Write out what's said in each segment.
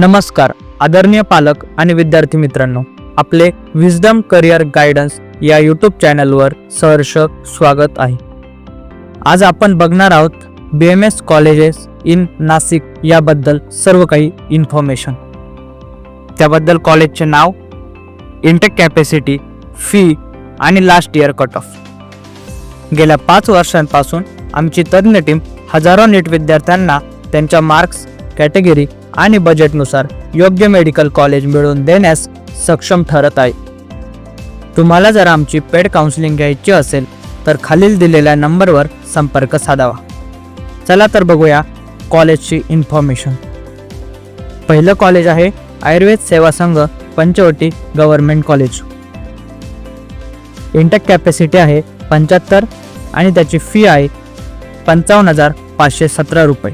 नमस्कार आदरणीय पालक आणि विद्यार्थी मित्रांनो आपले विजडम करिअर गायडन्स या यूट्यूब चॅनलवर सहर्ष स्वागत आहे. आज आपण बघणार आहोत B M S colleges in Nashik याबद्दल सर्व काही इन्फॉर्मेशन त्याबद्दल कॉलेजचे नाव इंटेक कॅपॅसिटी फी आणि लास्ट इयर कट ऑफ गेल्या पाच वर्षांपासून आमची तज्ज्ञ टीम हजारो नीट विद्यार्थ्यांना त्यांच्या मार्क्स कॅटेगरी आणि बजेटनुसार योग्य मेडिकल कॉलेज मिळवून देण्यास सक्षम ठरत आहे. तुम्हाला जर आमची पेड काउन्सिलिंग घ्यायची असेल तर खालील दिलेल्या नंबरवर संपर्क साधावा. चला तर बघूया कॉलेजची इन्फॉर्मेशन पहिलं कॉलेज आहे Ayurved Seva Sangh Panchavati government college intake capacity आहे पंच्याहत्तर आणि त्याची फी आहे पंचावन्न हजार पाचशे सतरा रुपये.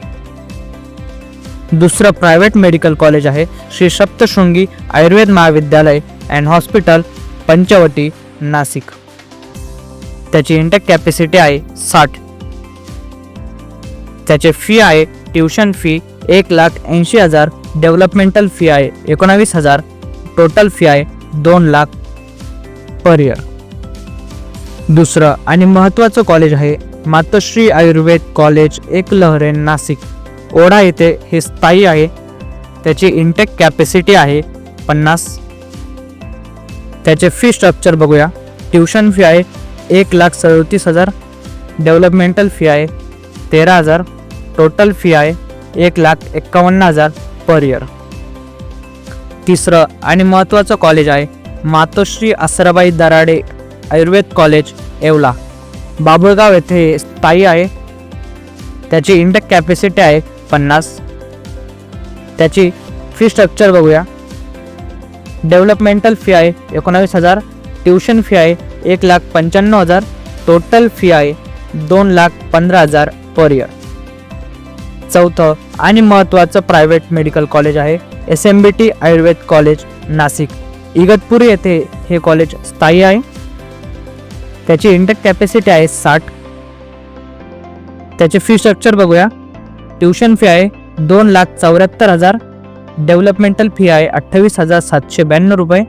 दुसरं प्रायव्हेट मेडिकल कॉलेज आहे. श्री सप्तशृंगी आयुर्वेद महाविद्यालय अँड हॉस्पिटल पंचवटी नाशिक. त्याची इंटेक कॅपॅसिटी आहे साठ. त्याचे फी आहे ट्युशन फी एक लाख ऐंशी हजार. डेव्हलपमेंटल फी आहे एकोणावीस हजार. टोटल फी आहे दोन लाख पर इयर दुसरं आणि महत्त्वाचं कॉलेज आहे मातोश्री आयुर्वेद कॉलेज एकलहरे नाशिक. ओढा येथे हे स्थायी आहे. त्याची इंटेक कॅपॅसिटी आहे पन्नास. त्याचे फी स्ट्रक्चर बघूया. ट्युशन फी आहे एक लाख सदतीस हजार. डेव्हलपमेंटल फी आहे तेरा हजार. टोटल फी आहे एक लाख एक्कावन्न हजार पर इयर तिसरं आणि महत्त्वाचं कॉलेज आहे मातोश्री आसराबाई दराडे आयुर्वेद कॉलेज येवला. बाबुळगाव येथे स्थायी आहे. त्याची इंटेक कॅपॅसिटी आहे पन्नास. त्याची फी स्ट्रक्चर बघूया. डेव्हलपमेंटल फी आहे एकोणावीस हजार. ट्युशन फी आहे एक लाख पंच्याण्णव हजार. टोटल फी आहे दोन लाख पंधरा हजार पर इयर चौथं आणि महत्त्वाचं प्रायव्हेट मेडिकल कॉलेज आहे. S M B T Ayurved college Nashik. Igatpuri येथे हे कॉलेज स्थायी आहे. त्याची इंटेक कॅपॅसिटी आहे साठ. त्याचे फी स्ट्रक्चर बघूया. ट्युशन फी आहे दोन लाख चौऱ्याहत्तर हजार. डेव्हलपमेंटल फी आहे अठ्ठावीस हजार सातशे ब्याण्णव रुपये.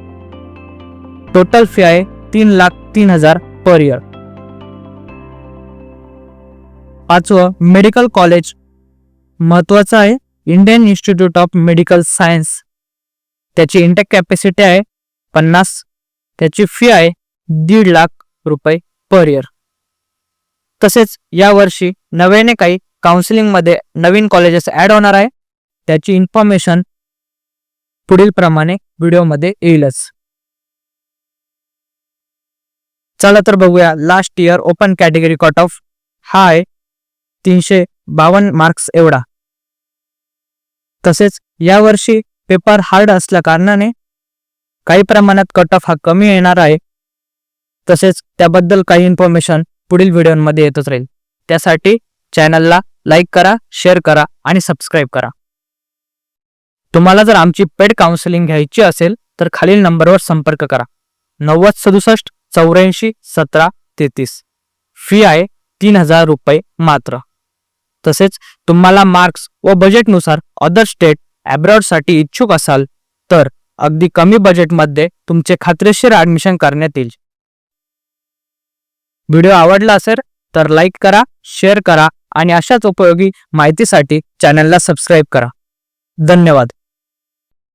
टोटल फी आहे तीन लाख तीन हजार पर इयर. पाचवं मेडिकल कॉलेज. महत्वाचं आहे Indian institute of medical science. त्याची इंटेक कॅपॅसिटी आहे पन्नास. त्याची फी आहे दीड लाख रुपये पर इयर. तसेच यावर्षी नव्याने काही काउन्सिलिंगमध्ये नवीन कॉलेजेस ॲड होणार आहे. त्याची इन्फॉर्मेशन पुढील प्रमाणे व्हिडिओमध्ये येईलच. चला तर बघूया last year open category cut off हा आहे तीनशे बावन्न मार्क्स एवढा. तसेच यावर्षी पेपर हार्ड असल्या कारणाने काही प्रमाणात कट ऑफ हा कमी येणार आहे. तसेच त्याबद्दल काही इन्फॉर्मेशन पुढील व्हिडिओमध्ये येतच राहील. त्यासाठी चॅनलला लाईक करा शेअर करा आणि सबस्क्राईब करा. तुम्हाला जर आमची पेड काउन्सिलिंग घ्यायची असेल तर खालील नंबरवर संपर्क करा. नव्वद सदुसष्ट चौऱ्याऐंशी सतरा तेहतीस. फी आहे तीन हजार रुपये मात्र. तसेच तुम्हाला मार्क्स व बजेटनुसार अदर स्टेट ॲब्रॉडसाठी इच्छुक असाल तर अगदी कमी बजेटमध्ये तुमचे खात्रीशीर ॲडमिशन करण्यात येईल. व्हिडिओ आवडला असेल तर लाईक करा शेअर करा आणि अशाच उपयोगी माहितीसाठी चॅनलला सबस्क्राईब करा. धन्यवाद.